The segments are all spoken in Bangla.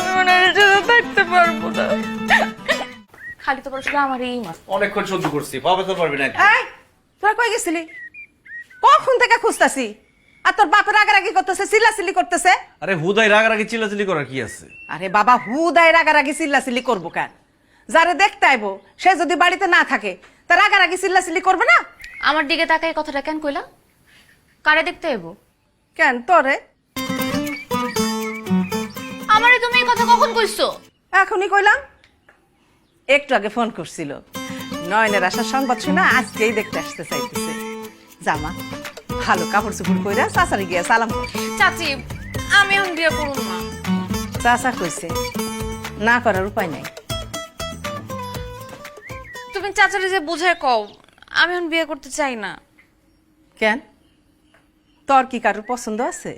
আমি মনে হয় সাথে থাকতে পারব না। খালি তো শুধু আমার এই মাস অনেকক্ষণ সহ্য করছি পাবে তো পারবি না এই তোরা কই গেছিলি? কখন থেকে খুঁজতাছি? আর তোর বাপের রাগারাগি করতেছে চিল্লাচিল্লি করতেছে? আরে হুদাই রাগারাগি চিল্লাচিল্লি করার কি আছে? আরে বাবা হুদায় রাগারাগি চিল্লাচিল্লি করব কেন? যারে দেখতে আইবো সে যদি বাড়িতে না থাকে তা রাগারাগি চিল্লাচিল্লি করবে না? আমার দিকে তাকাই কথাটা কেন কইলা? কারে দেখতে এবো কেন তোরে? তুমি এই কথা কখন কইছো? এখনই কইলাম। একটু আগে ফোন করছিল। নয়নের আসার সংবাদ শুনে আজকেই দেখতে আসতে চাইতেছে। জামা ভালো কাপড় চুপড় কইরা চাচারে গিয়া সালাম। চাচি আমি এখন বিয়ে করুন না। চাচা কইছে না করার উপায় নাই। তুমি চাচারে যে বুঝায় কও আমি এখন বিয়ে করতে চাই না। কেন? তোর কি কারোর পছন্দ আছে?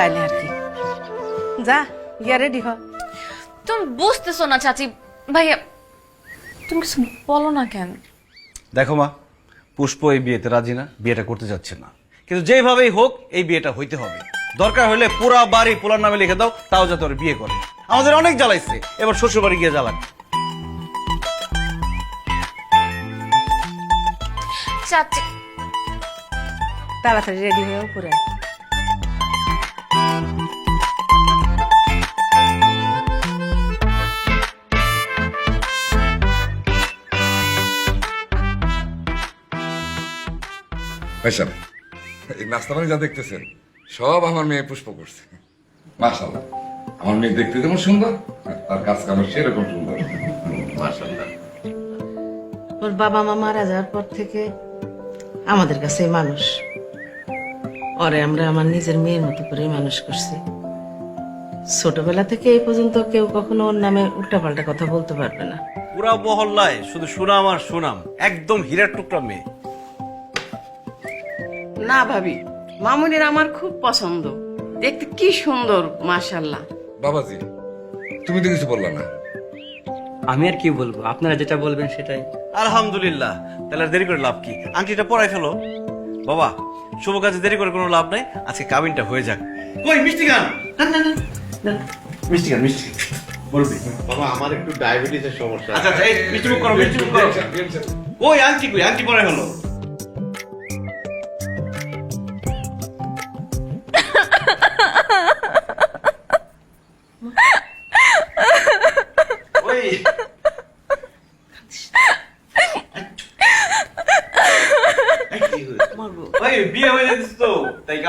তাইলে আর কি। যা গিয়া রেডি হ। তুমি বুঝতেছো না চাচি ভাইয়া তুমি কিছু বলো না কেন? দেখো মা পুষ্প এই বিয়েতে রাজি না বিয়েটা করতে যাচ্ছে না। কিন্তু যেভাবেই হোক এই বিয়েটা হইতে হবে। দরকার হলে পুরা বাড়ি পোলার নামে লিখে দাও তাও যাতে ওর বিয়ে করে। আমাদের অনেক জ্বালাইছে এবার শ্বশুর বাড়ি গিয়ে জ্বালান। চাচি তাড়াতাড়ি রেডি হয়ে উপরে। ভাইসাব এই নাস্তা পানি যা দেখতেছেন, সব আমার মেয়ে পুষ্প করছে। মাশাল্লাহ আমার মেয়ে দেখতে যেমন সুন্দর তার কাজ কাম সেরকম সুন্দর। মাশাল্লাহ ওর বাবা মা মারা যাওয়ার পর থেকে আমাদের কাছে মানুষ। ওরে আমরা আমার নিজের মেয়ের মতো করে মানুষ করছি। ছোটবেলা থেকে এই পর্যন্ত কেউ কখনো ওর নামে উল্টাপাল্টা কথা বলতে পারবে না। পুরা মহল্লায় শুধু সুনাম আর সুনাম একদম হীরার টুকরা মেয়ে। না ভাবি মামুনির আমার খুব পছন্দ। দেখতে কি সুন্দর মাশাল্লাহ বাবাজি তুমি তো কিছু বললা না। আমি আর কি বলব? আপনারা যেটা বলবেন সেটাই। আলহামদুলিল্লাহ তাহলে আর দেরি করে লাভ কি? আংটিটা পরাই ফেলো। বাবা শুভ কাজে দেরি করে কোনো লাভ নাই। আজকে কাবিনটা হয়ে যাক। কই মিষ্টি গান? না না না মিষ্টি গান মিষ্টি গান। বলবি? বাবা আমার একটু ডায়াবেটিসের সমস্যা। আচ্ছা আচ্ছা এই মিষ্টি মুখ করো মিষ্টি মুখ করো। ওই আন্টি কই? আন্টি পরে হলো।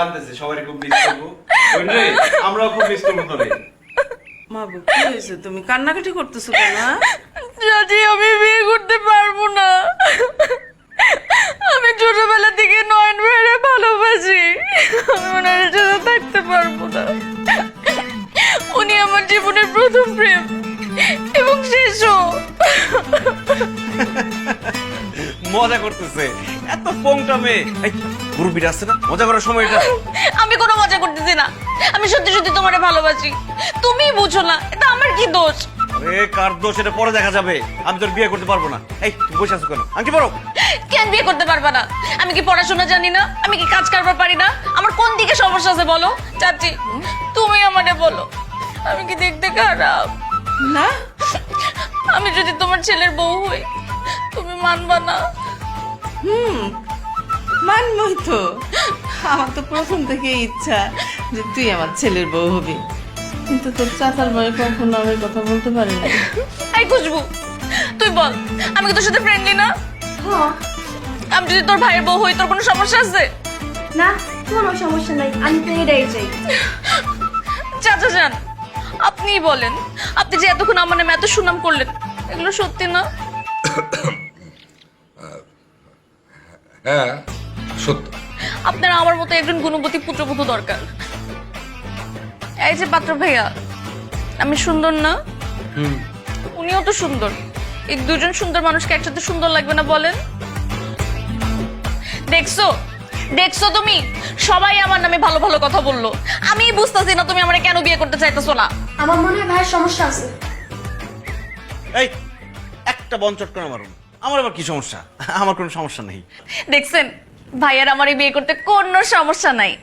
কাঁদতেছে সবারই খুব মিস করব। আমরাও খুব মিস করব তোরে মাগো কি হয়েছে? তুমি কান্নাকাটি করতেছো কেন? চাচি আমি বিয়ে করতে পারব না আমি ছোটবেলা থেকে নয়ন ভাইয়ের ভালোবাসি। আমি ওনার সাথে থাকতে পারব না। উনি আমার জীবনের প্রথম প্রেম এবং শেষও মজা করতেছে। এত পোংটা মেয়ে আসছে না? মজা করার সময় এটা। আমি কোনো মজা করতেছি না। আমি সত্যি সত্যি তোমারে ভালোবাসি। তুমি বুঝো না এটা আমার কি দোষ? আরে কার দোষ? এটা পরে দেখা যাবে। আমি তোর বিয়ে করতে পারব না। এই তুমি বসে আছো কেন? আংটি পরো। কেন বিয়ে করতে পারবা না? আমি কি পড়াশোনা জানি না? আমি কি কাজ কারবার পারি না? আমার কোন দিকে সমস্যা আছে বলো? চাচি তুমি আমারে বলো। আমি কি দেখতে খারাপ? না। আমি যদি তোমার ছেলের বউ হই তুমি মানবা না? মানবই তো। আমার তো প্রথম থেকে ইচ্ছা যে তুই আমার ছেলের বউ হবি। কিন্তু তোর চাচার বয়ে কখনো আমি কথা বলতে পারি না। এই খুশবু তুই বল আমি কি তোর সাথে ফ্রেন্ডলি না? আমি যদি তোর ভাইয়ের বউ হই তোর কোনো সমস্যা আছে? না কোনো সমস্যা নাই আমি তো এটাই চাই। চাচা যান আপনিই বলেন আপনি যে এতক্ষণ আমার নামে এত সুনাম করলেন এগুলো সত্যি না? হ্যাঁ সত্য। আপনার আমার মতো একজন গুণবতী পুত্রবধূ দরকার। এই যে পাত্র ভাইয়া আমি সুন্দর না? উনিও তো সুন্দর। এই দুজন সুন্দর মানুষকে একসাথে সুন্দর লাগবে না বলেন? দেখছ? দেখছ তুমি? সবাই আমার নামে ভালো ভালো কথা বলল। আমি বুঝতেছি না তুমি আমার কেন বিয়ে করতে চাইতেছো না। আমার মনে হয় ভাইয়ের সমস্যা আছে। এই একটা বঞ্চট করে মারুন। আমার আবার কি সমস্যা? আমার কোনো সমস্যা নেই। দেখছেন, ভাইয়ার আমার এই বিয়ে করতে কোনো সমস্যা নাই।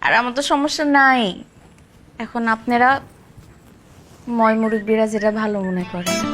আর আমার তো সমস্যা নাই। এখন আপনারা ময় মুরব্বীরা যেটা ভালো মনে করেন।